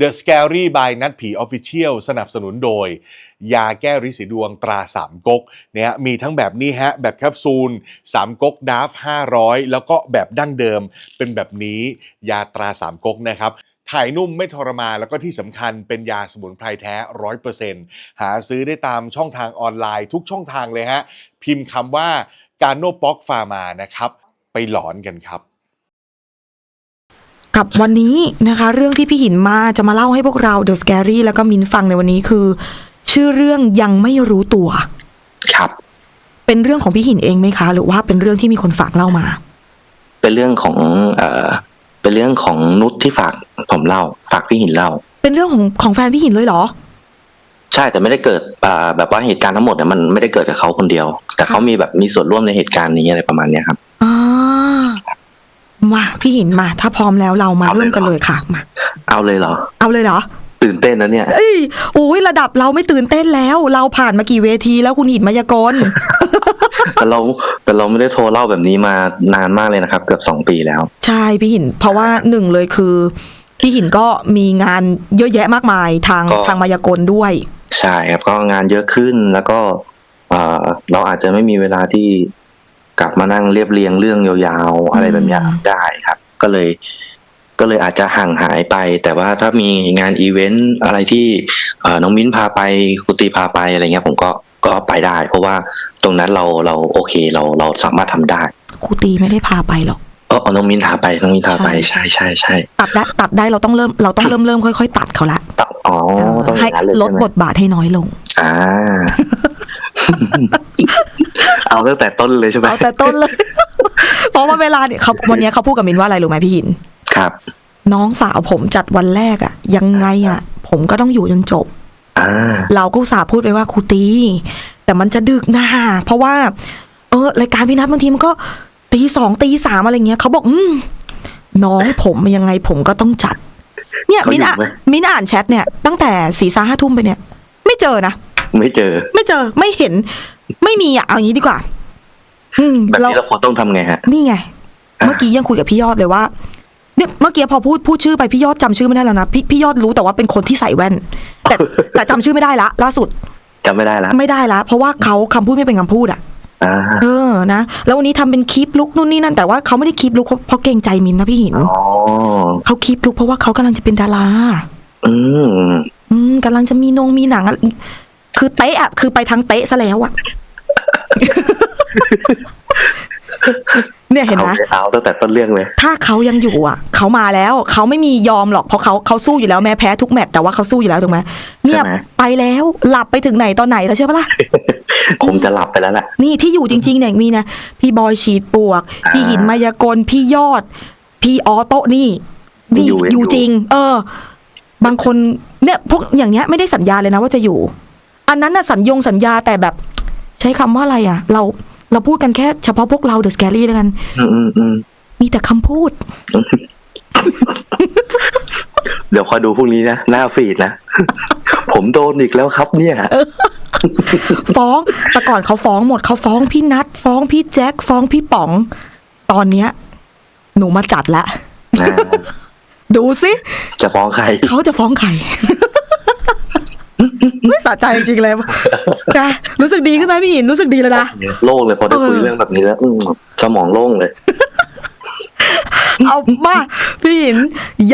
The Scary by นัดผี Official สนับสนุนโดย ยาแก้ริดสีดวงตราสามก๊กเนี่ยมีทั้งแบบนี้ฮะ แบบแคปซูลสามก๊กดาฟ500 แล้วก็แบบดั้งเดิม เป็นแบบนี้ยาตราสามก๊กนะครับถ่ายนุ่มไม่ทรมานแล้วก็ที่สำคัญเป็นยาสมุนไพรแท้100%หาซื้อได้ตามช่องทางออนไลน์ทุกช่องทางเลยฮะ พิมพ์คำว่าการโนปอกฟาร์มานะครับ ไปหลอนกันครับ กับวันนี้นะคะ เรื่องที่พี่หินมาจะมาเล่าให้พวกเรา The Scary แล้วก็มินฟังในวันนี้คือ ชื่อเรื่องยังไม่รู้ตัว ครับ เป็นเรื่องของพี่หินเองไหมคะ หรือว่าเป็นเรื่องที่มีคนฝากเล่ามา เป็นเรื่องของเอ่อเป็นเรื่องของนุชที่ฝากผมเล่า ฝากพี่หินเล่า เป็นเรื่องของของแฟนพี่หินเลยเหรอ ใช่แต่ไม่ได้เกิดอ่าแบบว่าเหตุการณ์ทั้งหมดเนี่ยมันไม่ได้เกิดกับเขาคนเดียว แต่เขามีแบบมีส่วนร่วมในเหตุการณ์นี้อะไรประมาณเนี้ยครับ อ่า มาพี่หินมา ถ้าพร้อมแล้วเรามาเอาเลยเริ่มกันเลยค่ะมา เอาเลยเหรอ เอาเลยเหรอ ตื่นเต้นนะเนี่ย เอ้ยโอ้ยระดับเราไม่ตื่นเต้นแล้ว เราผ่านมากี่เวทีแล้วคุณหินมายากลแต่เราแต่เราไม่ได้โทรเล่าแบบนี้มานานมากเลยนะครับ เกือบสองปีแล้ว ใช่พี่หิน เพราะว่าหนึ่งเลยคือ พี่หินก็มีงานเยอะแยะมากมายทางก็ทางมายากลด้วย ใช่ครับก็งานเยอะขึ้นแล้วก็เอ่อเราอาจจะไม่มีเวลาที่ กลับมานั่งเรียบเรียงเรื่องยาวๆ อะไรแบบเนี้ยอืมได้ครับ ก็เลย ก็เลยอาจจะห่างหายไป แต่ว่าถ้ามีงานอีเวนต์อะไรที่เอ่อน้องมิ้นพาไปคุตีพาไปอะไรเงี้ย ผมก็ก็ไปได้ เพราะว่าตรงนั้นเราเราโอเคเราเราสามารถทำได้ครูตีไม่ได้พาไปหรอกเออเอาน้องมิ้นพาไปน้องมิ้นพาไปใช่ใช่ใช่ใช่ตัดได้ตัดได้เราต้องเริ่มเราต้องเริ่มเริ่มค่อยๆ ตัดเขาละต้องอ๋อต้องอให้ย่างนั้นเลยลใช่ดไหมบทบาทให้น้อยลง อ่า เอาตั้งแต่ต้นเลยใช่ไหมเอาแต่ต้นเลย เพราะว่าเวลาเนี่ยเขาวันเนี้ยเขาพูดกับมินว่าอะไรรู้ไหมพี่หิน ครับ น้องสาวผมจัดวันแรกอะยังไงอะผมก็ต้องอยู่จนจบอ่าเราก็อุตสาห์พูดไปว่าครูตี แต่มันจะดึกนะเพราะว่า เออรายการพี่นัทบางทีมันก็ตีสองตีสามอะไรเงี้ยเขาบอกอืมน้องผมยังไงผมก็ต้องจัด เนี่ยเขามินอยู่อะไหมมินอ่านแชทเนี่ย ตั้งแต่สี่สาห้าทุ่มไปเนี่ย ไม่เจอนะ ไม่เจอ ไม่เจอไม่เห็น ไม่มีอะเอางี้ดีกว่า อืมแบบเรานี้เราควรต้องทำไงฮะ นี่ไงอะเมื่อกี้ยังคุยกับพี่ยอดเลยว่าเนี่ยเมื่อกี้พอพูดพูดชื่อไปพี่ยอดจำชื่อไม่ได้แล้วนะพี่พี่ยอดรู้แต่ว่าเป็นคนที่ใส่แว่น แต่แต่จำชื่อไม่ได้ละล่าสุดจำไม่ได้ละไม่ได้ละเพราะว่าเขาคำพูดไม่เป็นคำพูดอะ อ่าเออ นะ แล้ววันนี้ทำเป็นคลิปลุกนู่นนี่นั่น แต่ว่าเขาไม่ได้คลิปลุกเพราะเพราะเกรงใจมินนะพี่หิน อ๋อเขาคลิปลุกเพราะว่าเขากำลังจะเป็นดารา อืม อืมกำลังจะมีนงมีหนังอะ คือเตะอะคือไปทางเตะซะแล้วอะเนี่ยเห็นไหมอาลยเอาตั้งแต่ต้นเรื่องเลย ถ้าเขายังอยู่อะ เขามาแล้ว เขาไม่มียอมหรอกเพราะเขาเขาสู้อยู่แล้วแม้แพ้ทุกแมตช์แต่ว่าเขาสู้อยู่แล้วถูกไหมเนี่ยใช่ไหมไปแล้วหลับไปถึงไหนตอนไหนแล้วเชื่อปะล่ะคงจะหลับไปแล้วแหละนี่ที่อยู่จริงๆเนี่ยมีนะพี่บอยฉีดปวกอ่าพี่หินมายากลพี่ยอด พี่ออโต้นี่นี่อยู่อยู่อยู่จริง เออ บางคนเนี่ยพวกอย่างเงี้ยไม่ได้สัญญาเลยนะว่าจะอยู่ อันนั้นน่ะสัญญงสัญญาแต่แบบ ใช้คำว่าอะไรอะ เราเราพูดกันแค่เฉพาะพวกเราเดอะสแกรี่แล้วกันอืมอืมอืมมีแต่คำพูด เดี๋ยวคอยดูพรุ่งนี้นะหน้าฟีดนะ ผมโดนอีกแล้วครับเนี่ยฟ้องแต่ก่อนเขาฟ้องหมดเขาฟ้องพี่นัทฟ้องพี่แจ็คฟ้องพี่ป๋อง ตอนเนี้ย หนูมาจัดละอ่าดูสิ จะฟ้องใคร เขาจะฟ้องใคร ไม่สะใจจริงๆเลยนะรู้สึกดีขึ้นไหมพี่หินรู้สึกดีแล้วนะ โล่งเลยพอได้คุยเออเรื่องแบบนี้แล้วอืมสมองโล่งเลย เอามาพี่หิน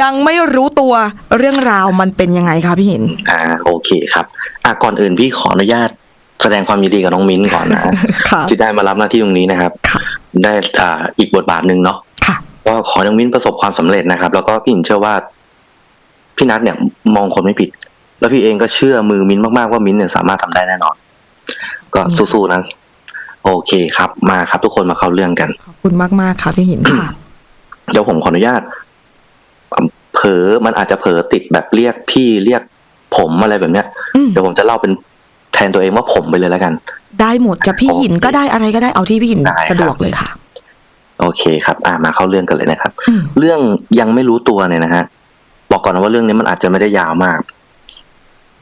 ยังไม่รู้ตัวเรื่องราวมันเป็นยังไงคะพี่หิน อ่า โอเคครับ อะก่อนอื่นพี่ขออนุญาตแสดงความยินดีกับน้องมิ้นก่อนนะค่ะที่ได้มารับหน้าที่ตรงนี้นะครับค่ะได้อ่าอีกบทบาทหนึ่งเนาะค่ะ ก็ขอให้น้องมิ้นประสบความสำเร็จนะครับ แล้วก็พี่หินเชื่อว่า พี่นัทเนี่ยมองคนไม่ผิด แล้วพี่เองก็เชื่อมือมิ้นมากๆว่ามิ้นเนี่ยสามารถทำได้แน่นอน ก็สู้ๆนะโอเคครับ มาครับ ทุกคนมาเข้าเรื่องกันขอบคุณมากๆค่ะพี่หินค่ะเดี๋ยวผมขออนุญาตเผลอมันอาจจะเผลอติดแบบเรียกพี่เรียกผมอะไรแบบเนี้ยอืมเดี๋ยวผมจะเล่าเป็นแทนตัวเองว่าผมไปเลยแล้วกัน ได้หมดจะพี่หินก็ได้อะไรก็ได้เอาที่พี่หินได้ครับสะดวกเลยค่ะ โอเคครับ อ่ามาเข้าเรื่องกันเลยนะครับอืมเรื่องยังไม่รู้ตัวเนี่ยนะฮะบอกก่อนนะว่าเรื่องนี้มันอาจจะไม่ได้ยาวมาก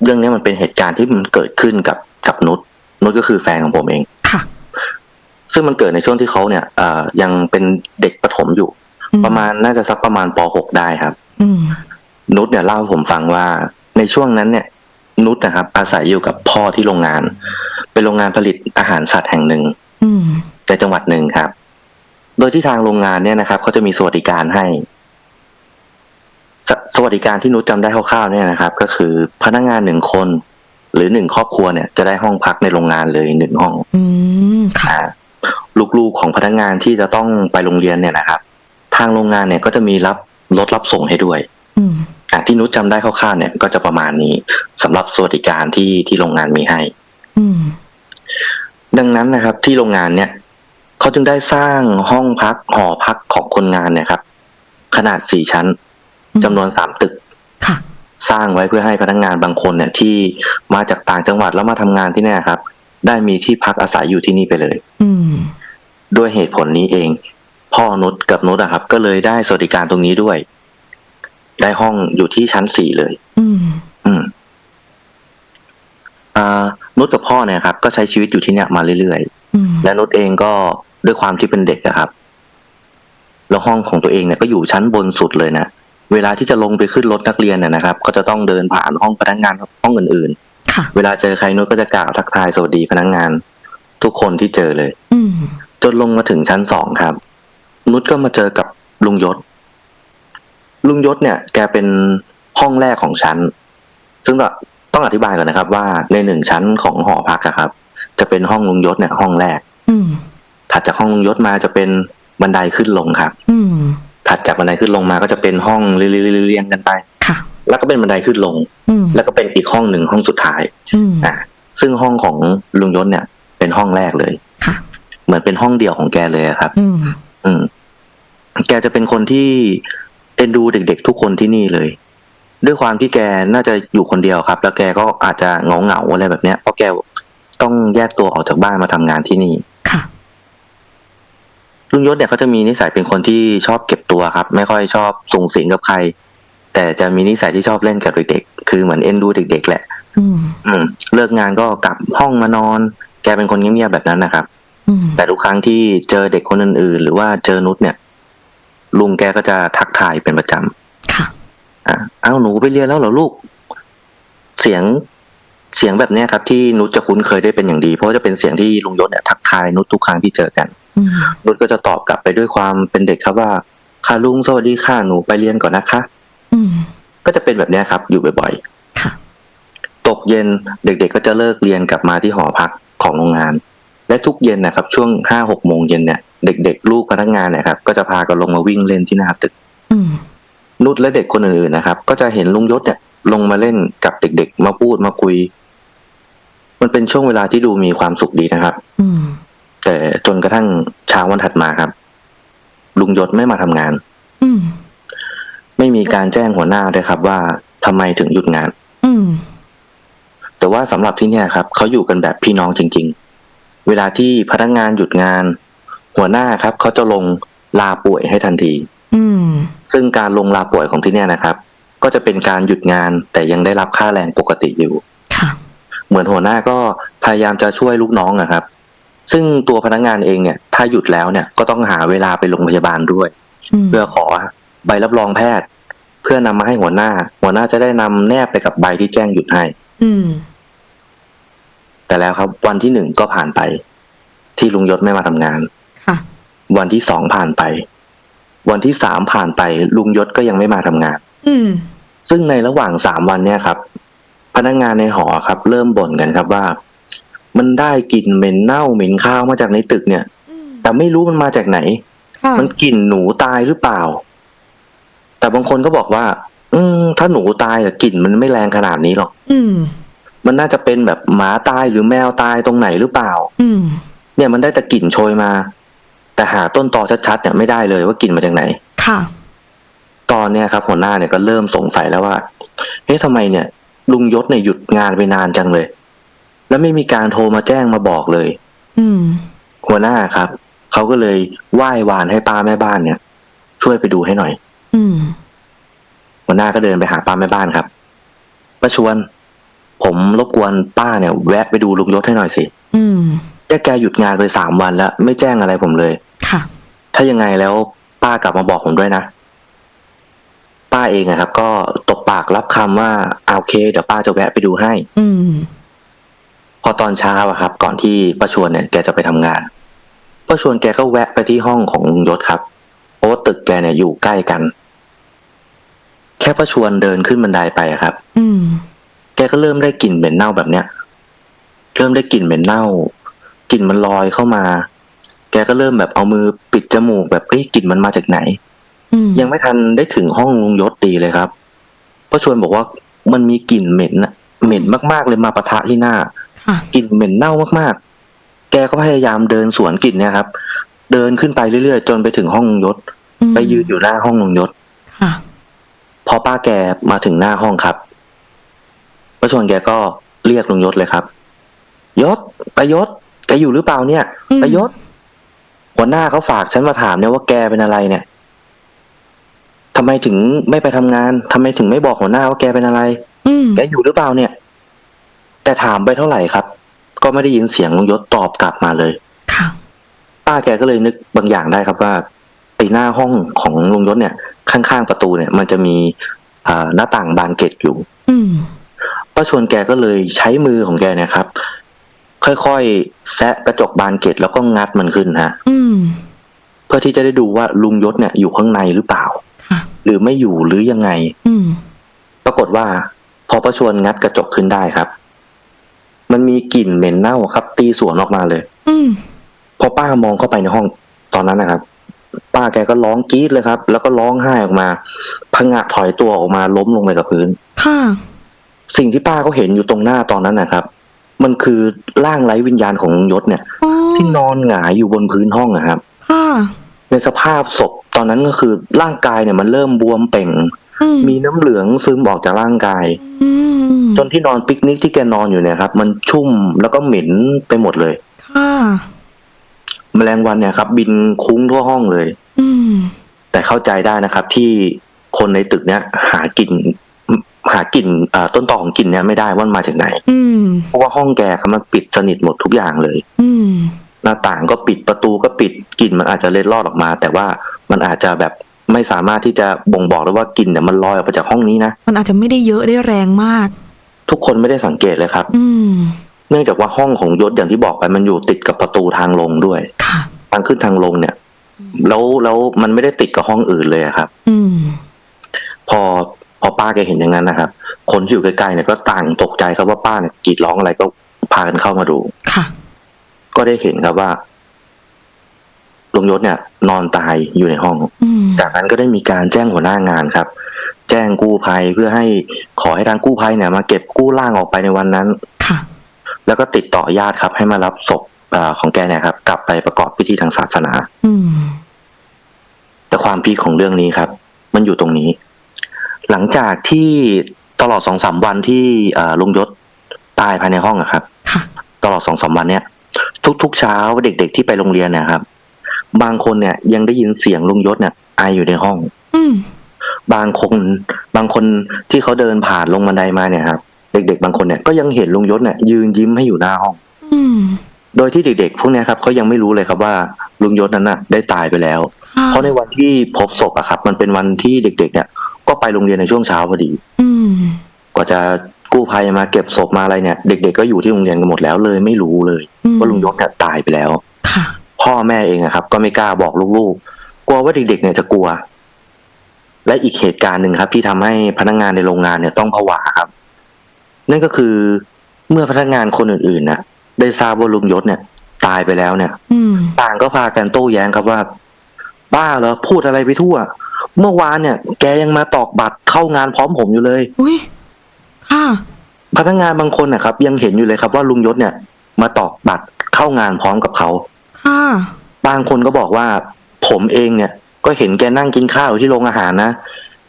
เรื่องนี้มันเป็นเหตุการณ์ที่มันเกิดขึ้นกับกับนุชนุชก็คือแฟนของผมเองค่ะ ซึ่งมันเกิดในช่วงที่เขาเนี่ยเอ่อยังเป็นเด็กประถมอยู่อืประมาณน่าจะสักประมาณป .6 ได้ครับอืมนุชเนี่ยเล่าให้ผมฟังว่า ในช่วงนั้นเนี่ย นุชนะครับ อาศัยอยู่กับพ่อที่โรงงาน เป็นโรงงานผลิตอาหารสัตว์แห่งหนึ่งอืมในจังหวัดหนึ่งครับ โดยที่ทางโรงงานเนี่ยนะครับเขาจะมีสวัสดิการให้ สสวัสดิการที่นุชจำได้คร่าวๆเนี่ยนะครับ ก็คือพนักงานหนึ่งคน หรือหนึ่งครอบครัวเนี่ย จะได้ห้องพักในโรงงานเลยหนึ่งห้อง อืมค่ะอ่าลูกๆของพนักงานที่จะต้องไปโรงเรียนเนี่ยนะครับ ทางโรงงานเนี่ยก็จะมีรับรถรับส่งให้ด้วยอืมอะที่นุชจำได้คร่าวๆเนี่ยก็จะประมาณนี้สำหรับสวัสดิการที่ที่โรงงานมีให้อืมดังนั้นนะครับ ที่โรงงานเนี่ยเขาจึงได้สร้างห้องพักหอพักของคนงานเนี่ยครับ ขนาดสี่ชั้นอืม จำนวนสามตึกค่ะสร้างไว้เพื่อให้พนักงานบางคนเนี่ยที่มาจากต่างจังหวัดแล้วมาทำงานที่เนี่ยครับ ได้มีที่พักอาศัยอยู่ที่นี่ไปเลย อืมด้วยเหตุผลนี้เอง พ่อนุชกับนุชอะครับ ก็เลยได้สวัสดิการตรงนี้ด้วย ได้ห้องอยู่ที่ชั้นสี่เลย อืม อืมอ่านุชกับพ่อเนี่ยครับ ก็ใช้ชีวิตอยู่ที่เนี่ยมาเรื่อยๆอืมและนุชเองก็ด้วยความที่เป็นเด็กอะครับ แล้วห้องของตัวเองเนี่ยก็อยู่ชั้นบนสุดเลยนะ เวลาที่จะลงไปขึ้นรถนักเรียนเนี่ยนะครับ ก็จะต้องเดินผ่านห้องพนักงานห้องอื่นค่ะๆเวลาเจอใครนุชก็จะกล่าวทักทายสวัสดีพนักงาน ทุกคนที่เจอเลยอืมจนลงมาถึงชั้นสองครับ นุชก็มาเจอกับลุงยศ ลุงยศเนี่ย แกเป็นห้องแรกของชั้น ซึ่งก็ต้องอธิบายก่อนนะครับ ว่าในหนึ่งชั้นของหอพักอะครับ จะเป็นห้องลุงยศเนี่ย ห้องแรกอืมถัดจากห้องลุงยศมาจะเป็นบันไดขึ้นลงครับ อืม ถัดจากบันไดขึ้นลงมาก็จะเป็นห้องเรียงๆกันไปค่ะ แล้วก็เป็นบันไดขึ้นลงอืมแล้วก็เป็นอีกห้องหนึ่งห้องสุดท้ายอืมอะซึ่งห้องของลุงยศเนี่ย เป็นห้องแรกเลยค่ะ เหมือนเป็นห้องเดียวของแกเลยอะครับอืมอืมแกจะเป็นคนที่เอ็นดูเด็กๆทุกคนที่นี่เลย ด้วยความที่แกน่าจะอยู่คนเดียวครับ แล้วแกก็อาจจะเหงาเหงาๆอะไรแบบเนี้ยเพราะแกต้องแยกตัวออกจากบ้านมาทำงานที่นี่ค่ะ ลุงยศเนี่ยเขาจะมีนิสัยเป็นคนที่ชอบเก็บตัวครับ ไม่ค่อยชอบส่งเสียงกับใคร แต่จะมีนิสัยที่ชอบเล่นกับเด็กๆคือเหมือนเอ็นดูเด็กๆแหละ อืม อืม เลิกงานก็กลับห้องมานอน แกเป็นคนเงียบๆแบบนั้นนะครับ อืม แต่ทุกครั้งที่เจอเด็กคนอื่นๆ หรือว่าเจอนุชเนี่ย ลุงแกก็จะทักทายเป็นประจค่ะำอะเอ้าหนูไปเรียนแล้วเหรอลูก เสียงเสียงแบบเนี้ยครับ ที่นุชจะคุ้นเคยได้เป็นอย่างดี เพราะว่าจะเป็นเสียงที่ลุงยศเนี่ยทักทายนุชทุกครั้งที่เจอกันอืม นุชก็จะตอบกลับไปด้วยความเป็นเด็กครับว่าค่ะลุงสวัสดีค่ะหนูไปเรียนก่อนนะคะอืมก็จะเป็นแบบเนี้ยครับ อยู่บ่อยค่ะๆตกเย็นเด็กๆก็จะเลิกเรียนกลับมาที่หอพักของโรงงาน และทุกเย็นนะครับ ช่วงห้าหกโมงเย็นเนี่ยเด็กๆ ลูกพนักงานเนี่ยครับ ก็จะพากันลงมาวิ่งเล่นที่หน้าตึกอืมนุชและเด็กคนอื่นๆนะครับ ก็จะเห็นลุงยศเนี่ย ลงมาเล่นกับเด็ก ๆ มาพูดมาคุย มันเป็นช่วงเวลาที่ดูมีความสุขดีนะครับอืม แต่จนกระทั่งเช้าวันถัดมาครับ ลุงยศไม่มาทำงาน อืม ไม่มีการแจ้งหัวหน้าด้วยครับ ว่าทำไมถึงหยุดงาน อืม แต่ว่าสำหรับที่เนี่ยครับเขาอยู่กันแบบพี่น้องจริง ๆ เวลาที่พนักงานหยุดงาน หัวหน้าครับเขาจะลงลาป่วยให้ทันที อืม ซึ่งการลงลาป่วยของที่เนี่ยนะครับ ก็จะเป็นการหยุดงานแต่ยังได้รับค่าแรงปกติอยู่ ค่ะ เหมือนหัวหน้าก็พยายามจะช่วยลูกน้องอะครับ ซึ่งตัวพนักงานเองเนี่ย ถ้าหยุดแล้วเนี่ยก็ต้องหาเวลาไปโรงพยาบาลด้วยอืมเพื่อขอใบรับรองแพทย์ เพื่อนำมาให้หัวหน้า หัวหน้าจะได้นำแนบไปกับใบที่แจ้งหยุดให้ อืมแต่แล้วครับ วันที่หนึ่งก็ผ่านไป ที่ลุงยศไม่มาทำงานค่ะ วันที่สองผ่านไป วันที่สามผ่านไป ลุงยศก็ยังไม่มาทำงาน อืมซึ่งในระหว่างสามวันเนี่ยครับ พนักงานในหอครับ เริ่มบ่นกันครับว่า มันได้กลิ่นเหม็นเน่าเหม็นข้าวมาจากในตึกเนี่ย อืมแต่ไม่รู้มันมาจากไหน ค่ะมันกลิ่นหนูตายหรือเปล่า แต่บางคนก็บอกว่า อืมถ้าหนูตายแต่กลิ่นมันไม่แรงขนาดนี้หรอก อืม มันน่าจะเป็นแบบหมาตายหรือแมวตายตรงไหนหรือเปล่า อืม เนี่ยมันได้แต่กลิ่นโชยมา แต่หาต้นตอชัดๆเนี่ยไม่ได้เลยว่ากลิ่นมาจากไหน ค่ะ ตอนเนี้ยครับหัวหน้าเนี่ยก็เริ่มสงสัยแล้วว่า เฮ้ยทำไมเนี่ย ลุงยศเนี่ยหยุดงานไปนานจังเลย แล้วไม่มีการโทรมาแจ้งมาบอกเลย อืม หัวหน้าครับ เขาก็เลยไหว้วานให้ป้าแม่บ้านเนี่ย ช่วยไปดูให้หน่อย อืม หัวหน้าก็เดินไปหาป้าแม่บ้านครับป้าชวน ผมรบกวนป้าเนี่ย แวะไปดูลุงยศให้หน่อยสิอืมแกแกหยุดงานไปสามวันแล้วไม่แจ้งอะไรผมเลย ค่ะ ถ้ายังไงแล้วป้ากลับมาบอกผมด้วยนะป้าเองอะครับ ก็ตบปากรับคำว่าอ่าโอเคเดี๋ยวป้าจะแวะไปดูให้ อืม พอตอนเช้าอะครับ ก่อนที่ป้าชวนเนี่ยแกจะไปทำงานป้าชวนแกก็แวะไปที่ห้องของลุงยศครับเพราะว่าตึกแกเนี่ยอยู่ใกล้กัน แค่ป้าชวนเดินขึ้นบันไดไปอะครับ อืม แกก็เริ่มได้กลิ่นเหม็นเน่าแบบเนี้ย เริ่มได้กลิ่นเหม็นเน่ากลิ่นมันลอยเข้ามา แกก็เริ่มแบบเอามือปิดจมูกแบบเอ้ยกลิ่นมันมาจากไหนอืมยังไม่ทันได้ถึงห้องลุงยศดีเลยครับป้าชวนบอกว่ามันมีกลิ่นเหม็นอะเหม็นมากๆเลยมาปะทะที่หน้าค่ะ กลิ่นเหม็นเน่ามากๆ แกก็พยายามเดินสวนกลิ่นเนี่ยครับ เดินขึ้นไปเรื่อยๆ จนไปถึงห้องลุงยศอืมไปยืนอยู่หน้าห้องลุงยศค่ะพอป้าแกมาถึงหน้าห้องครับป้าชวนแกก็เรียกลุงยศเลยครับ ยศประยศแกอยู่หรือเปล่าเนี่ยอืมประยศหัวหน้าเขาฝากฉันมาถามเนี่ยว่าแกเป็นอะไรเนี่ยทำไมถึงไม่ไปทำงานทำไมถึงไม่บอกหัวหน้าว่าแกเป็นอะไรอืมแกอยู่หรือเปล่าเนี่ย แต่ถามไปเท่าไหร่ครับ ก็ไม่ได้ยินเสียงลุงยศตอบกลับมาเลยค่ะป้าแกก็เลยนึกบางอย่างได้ครับว่าไอ้หน้าห้องของลุงยศเนี่ย ข้างๆประตูเนี่ย มันจะมีอ่าหน้าต่างบานเกล็ดอยู่ อืมป้าชวนแกก็เลยใช้มือของแกเนี่ยครับ ค่อยๆแซะกระจกบานเกล็ดแล้วก็งัดมันขึ้นฮะอืมเพื่อที่จะได้ดูว่าลุงยศเนี่ย อยู่ข้างในหรือเปล่าค่ะหรือไม่อยู่หรือยังไง อืมปรากฏว่า พอป้าชวนงัดกระจกขึ้นได้ครับ มันมีกลิ่นเหม็นเน่าครับ ตีสวนออกมาเลย อืมพอป้ามองเข้าไปในห้องตอนนั้นนะครับ ป้าแกก็ร้องกรี๊ดเลยครับ แล้วก็ร้องไห้ออกมาพังะถอยตัวออกมาล้มลงไปกับพื้น ค่ะ สิ่งที่ป้าเขาเห็นอยู่ตรงหน้าตอนนั้นนะครับ มันคือร่างไร้วิญญาณของลุงยศเนี่ย อ๋อที่นอนหงายอยู่บนพื้นห้องนะครับ ค่ะ ในสภาพศพตอนนั้นก็คือร่างกายเนี่ยมันเริ่มบวมเป่ง อืมมีน้ำเหลืองซึมออกจากร่างกาย อืม จนที่นอนปิกนิกที่แกนอนอยู่เนี่ยครับ มันชุ่มแล้วก็เหม็นไปหมดเลย ค่ะแมลงวันเนี่ยครับ บินคุ้งทั่วห้องเลย อืม แต่เข้าใจได้นะครับ ที่คนในตึกเนี้ยหากลิ่นหากลิ่นอ่าต้นตอของกลิ่นเนี้ยไม่ได้ว่ามันมาจากไหน อืม เพราะว่าห้องแกครับมันปิดสนิทหมดทุกอย่างเลย อืม หน้าต่างก็ปิดประตูก็ปิดกลิ่นมันอาจจะเล็ดลอดออกมา แต่ว่ามันอาจจะแบบ ไม่สามารถที่จะบ่งบอกได้ว่ากลิ่นเนี่ยมันลอยออกมาจากห้องนี้นะมันอาจจะไม่ได้เยอะได้แรงมาก ทุกคนไม่ได้สังเกตเลยครับ อืม เนื่องจากว่าห้องของยศอย่างที่บอกไปมันอยู่ติดกับประตูทางลงด้วย ค่ะ ทางขึ้นทางลงเนี่ย แล้วแล้วมันไม่ได้ติดกับห้องอื่นเลยอะครับ อืม พอพอป้าแกเห็นอย่างนั้นนะครับ คนที่อยู่ใกล้ๆเนี่ยก็ต่างตกใจครับว่าป้าเนี่ยกรีดร้องอะไรก็พากันเข้ามาดู ค่ะ ก็ได้เห็นครับว่า ลุงยศเนี่ย นอนตายอยู่ในห้องอืมจากนั้นก็ได้มีการแจ้งหัวหน้างานครับ แจ้งกู้ภัยเพื่อให้ขอให้ทางกู้ภัยเนี่ย มาเก็บกู้ร่างออกไปในวันนั้นค่ะ แล้วก็ติดต่อญาติครับ ให้มารับศพเอ่อของแกเนี่ยครับ กลับไปประกอบพิธีทางศาสนา อืมแต่ความพีคของเรื่องนี้ครับ มันอยู่ตรงนี้ หลังจากที่ตลอดสองสามวันที่เอ่อลุงยศตายภายในห้องอะครับค่ะตลอดสองสามวันเนี้ยทุกๆเช้าเด็ก ๆ ที่ไปโรงเรียนเนะครับ บางคนเนี่ย ยังได้ยินเสียงลุงยศเนี่ยไออยู่ในห้อง อืมบางคน บางคนที่เขาเดินผ่านลงบันไดมาเนี่ยครับ เด็ก ๆ บางคนเนี่ยก็ยังเห็นลุงยศเนี่ยยืนยิ้มให้อยู่หน้าห้อง อืมโดยที่เด็กๆพวกเนี้ยครับเขายังไม่รู้เลยครับว่าลุงยศนั้นน่ะ ได้ตายไปแล้ว ค่ะเพราะในวันที่พบศพอะครับ มันเป็นวันที่เด็ก ๆ เนี่ย ก็ไปโรงเรียนในช่วงเช้าพอดี อืมกว่าจะกู้ภัยมาเก็บศพมาอะไรเนี่ย เด็ก ๆ ก็อยู่ที่โรงเรียนกันหมดแล้วเลยไม่รู้เลย อืมว่าลุงยศเนี่ยตายไปแล้ว ค่ะ พ่อแม่เองอะครับ ก็ไม่กล้าบอกลูกๆ กลัวว่าเด็กๆเนี่ยจะกลัว และอีกเหตุการณ์หนึ่งครับ ที่ทำให้พนักงานในโรงงานเนี่ยต้องผวาครับ นั่นก็คือเมื่อพนักงานคนอื่นๆน่ะได้ทราบว่าลุงยศเนี่ย ตายไปแล้วเนี่ยอืมต่างก็พากันโต้แย้งครับว่า บ้าเหรอพูดอะไรไปทั่ว เมื่อวานเนี่ย แกยังมาตอกบัตรเข้างานพร้อมผมอยู่เลยอุ้ยค่ะพนักงานบางคนนะครับ ยังเห็นอยู่เลยครับว่าลุงยศเนี่ย มาตอกบัตรเข้างานพร้อมกับเขา ค่ะ บางคนก็บอกว่า ผมเองเนี่ย ก็เห็นแกนั่งกินข้าวอยู่ที่โรงอาหารนะ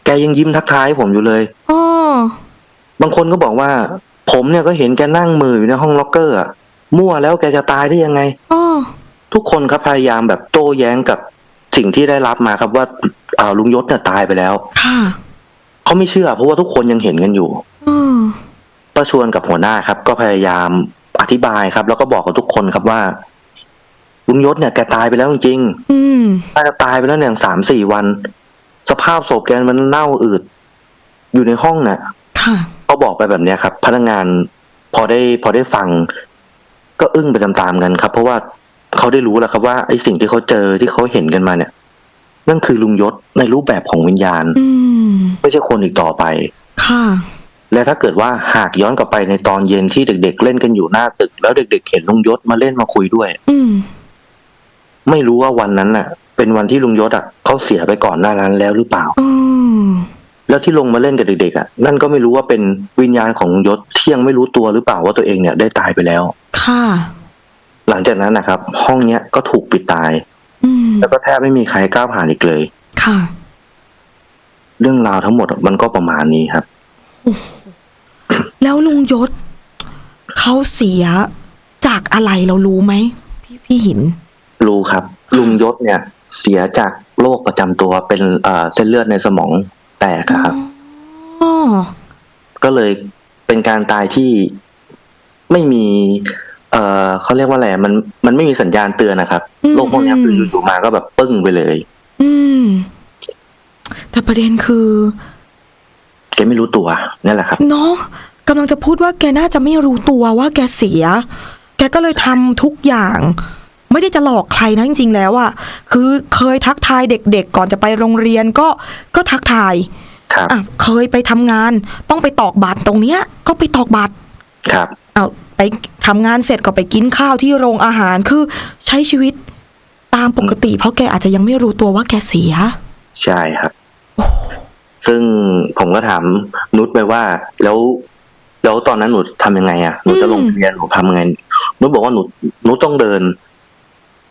แกยังยิ้มทักทายให้ผมอยู่เลย อ๋อบางคนก็บอกว่า ผมเนี่ยก็เห็นแกนั่งมืออยู่ในห้องล็อกเกอร์อะมั่วแล้วแกจะตายได้ยังไง อ๋อ ทุกคนครับพยายามแบบโต้แย้งกับสิ่งที่ได้รับมาครับว่าอ่าลุงยศเนี่ยตายไปแล้ว ค่ะ เขาไม่เชื่อ เพราะว่าทุกคนยังเห็นกันอยู่อืมป้าชวนกับหัวหน้าครับ ก็พยายามอธิบายครับ แล้วก็บอกกับทุกคนครับว่า ลุงยศเนี่ยแกตายไปแล้วจริงอืม ๆน่าจะตายไปแล้วเนี่ยสามสี่วัน สภาพศพแกมันเน่าอืด อยู่ในห้องน่ะ ค่ะ เขาบอกไปแบบเนี้ยครับ พนักงานพอได้พอได้ฟัง ก็อึ้งไปตามๆกันครับ เพราะว่าเขาได้รู้แล้วครับว่าไอ้สิ่งที่เขาเจอที่เขาเห็นกันมาเนี่ย นั่นคือลุงยศในรูปแบบของวิญญาณ อืม ไม่ใช่คนอีกต่อไป ค่ะ และถ้าเกิดว่าหากย้อนกลับไปในตอนเย็นที่เด็ก ๆ เล่นกันอยู่หน้าตึก แล้วเด็ก ๆ เห็นลุงยศมาเล่นมาคุยด้วย อืม ไม่รู้ว่าวันนั้นน่ะ เป็นวันที่ลุงยศอะเขาเสียไปก่อนหน้านั้นแล้วหรือเปล่า อืมแล้วที่ลงมาเล่นกับเด็กๆอะนั่นก็ไม่รู้ว่าเป็นวิญญาณของลุงยศที่ยังไม่รู้ตัวหรือเปล่าว่าตัวเองเนี่ยได้ตายไปแล้ว ค่ะ หลังจากนั้นนะครับ ห้องเนี้ยก็ถูกปิดตาย อืมแล้วก็แทบไม่มีใครกล้าผ่านอีกเลย ค่ะ เรื่องราวทั้งหมดมันก็ประมาณนี้ครับ แล้วลุงยศเขาเสียจากอะไรเรารู้ไหมพี่พี่หิน รู้ครับ ลุงยศเนี่ย เสียจากโรคประจำตัวเป็นเอ่อเส้นเลือดในสมองแตกอะครับ อ๋อก็เลยเป็นการตายที่ไม่มี เอ่อเขาเรียกว่าอะไรมันมันไม่มีสัญญาณเตือนนะครับอืมโรคพวกเนี้ยคืออยู่ๆมาก็แบบปึ้งไปเลย อืม แต่ประเด็นคือ แกไม่รู้ตัวนั่นแหละครับ เนาะกำลังจะพูดว่าแกน่าจะไม่รู้ตัวว่าแกเสีย แกก็เลยทำทุกอย่าง ไม่ได้จะหลอกใครนะจริงๆแล้วอะคือเคยทักทายเด็กๆ ก่อนจะไปโรงเรียนก็ก็ทักทายครับอะเคยไปทำงานต้องไปตอกบัตรตรงเนี้ย ก็ไปตอกบัตรครับเอาไปทำงานเสร็จก็ไปกินข้าวที่โรงอาหารคือใช้ชีวิตตามปกติ เพราะแกอาจจะยังไม่รู้ตัวว่าแกเสีย ใช่ครับ ซึ่งผมก็ถามนุชไปว่า แล้ว แล้วตอนนั้นหนูทำยังไงอะหนูจะลงเรียนหนูทำยังไงนุชบอกว่าหนูหนูต้องเดิน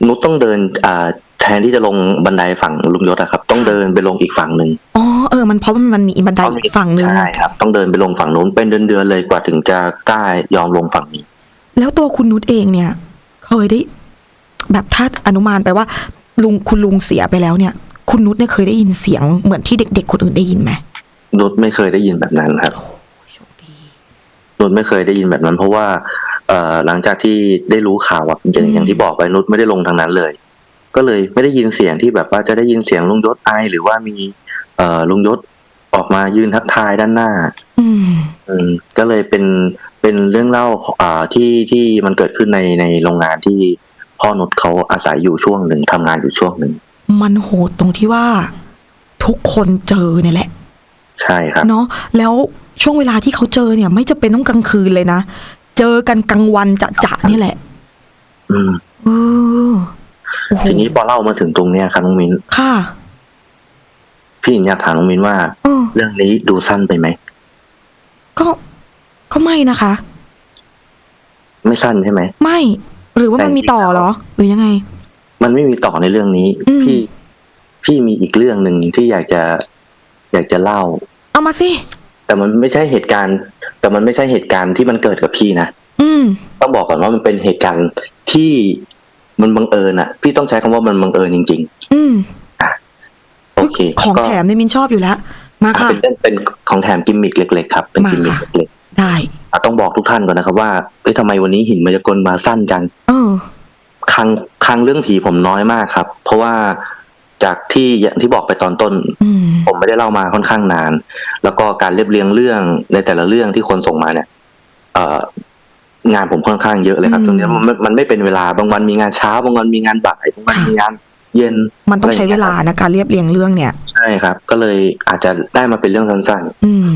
หนูต้องเดินอ่าแทนที่จะลงบันไดฝั่งลุงยศอะครับ ต้องเดินไปลงอีกฝั่งหนึ่งอ๋อเออมันเพราะมันมันมีบันไดอีกฝั่งหนึ่งใช่ครับ ต้องเดินไปลงฝั่งนู้นเป็นเดือนๆเลยกว่าถึงจะกล้ายอมลงฝั่งนี้ แล้วตัวคุณนุชเองเนี่ย เคยได้ แบบถ้าอนุมานไปว่า ลุงคุณลุงเสียไปแล้วเนี่ย คุณนุชเนี่ยเคยได้ยินเสียงเหมือนที่เด็ก ๆ คนอื่นได้ยินไหมนุชไม่เคยได้ยินแบบนั้นครับโชคดีนุชไม่เคยได้ยินแบบนั้น เพราะว่าเอ่อ หลังจากที่ได้รู้ข่าวอะอย่างอืมอย่างที่บอกไปนุชไม่ได้ลงทางนั้นเลย ก็เลยไม่ได้ยินเสียงที่แบบว่าจะได้ยินเสียงลุงยศไอหรือว่ามีเอ่อลุงยศออกมายืนทักทายด้านหน้า อืมอืมก็เลยเป็นเป็นเรื่องเล่าของอ่าที่ที่มันเกิดขึ้นในในโรงงานที่พ่อนุชเขาอาศัยอยู่ช่วงหนึ่งทำงานอยู่ช่วงหนึ่งมันโหดตรงที่ว่าทุกคนเจอเนี่ยแหละ ใช่ครับเนาะแล้วช่วงเวลาที่เขาเจอเนี่ย ไม่จะเป็นต้องกลางคืนเลยนะ เจอกันกลางวันจะจะๆนี่แหละ อืมเออโอ้โหทีนี้พอเล่ามาถึงตรงเนี้ยครับน้องมิ้นค่ะพี่หญิงอยากถามน้องมิ้นว่า เออเรื่องนี้ดูสั้นไปไหมก็ก็ไม่นะคะ ไม่สั้นใช่ไหม ไม่ หรือว่ามันมีต่อเหรอ หรือยังไง มันไม่มีต่อในเรื่องนี้ อืม พี่ พี่มีอีกเรื่องหนึ่งที่อยากจะ อยากจะเล่า เอามาสิ แต่มันไม่ใช่เหตุการณ์ แต่มันไม่ใช่เหตุการณ์ที่มันเกิดกับพี่นะอืมต้องบอกก่อนว่ามันเป็นเหตุการณ์ที่มันบังเอิญอะ พี่ต้องใช้คำว่ามันบังเอิญจริงอืมๆโอเค ของก็แถมเนี่ยมินชอบอยู่แล้ว มาค่ะเป็นเป็นเป็นของแถมกิมมิกเล็กๆครับ เป็นมากิมมิกค่ะเล็กได้ๆอะต้องบอกทุกท่านก่อนนะครับว่าเอ้ยทำไมวันนี้หินมายากลมาสั้นจังเออครั้งครั้งเรื่องผีผมน้อยมากครับ เพราะว่า จากที่อย่างที่บอกไปตอนต้นอืมผมไม่ได้เล่ามาค่อนข้างนาน แล้วก็การเรียบเรียงเรื่องในแต่ละเรื่องที่คนส่งมาเนี่ยเอ่องานผมค่อนข้างเยอะเลยครับอืมตรงนี้มันมันไม่เป็นเวลาบางวันมีงานเช้าบางวันมีงานบ่ายบางวันค่ะมีงานเย็น มันต้องใช้เวลาะไรย่งงี้ยนะการเรียบเรียงเรื่องเนี่ย ใช่ครับ ก็เลยอาจจะได้มาเป็นเรื่องสั้นอืม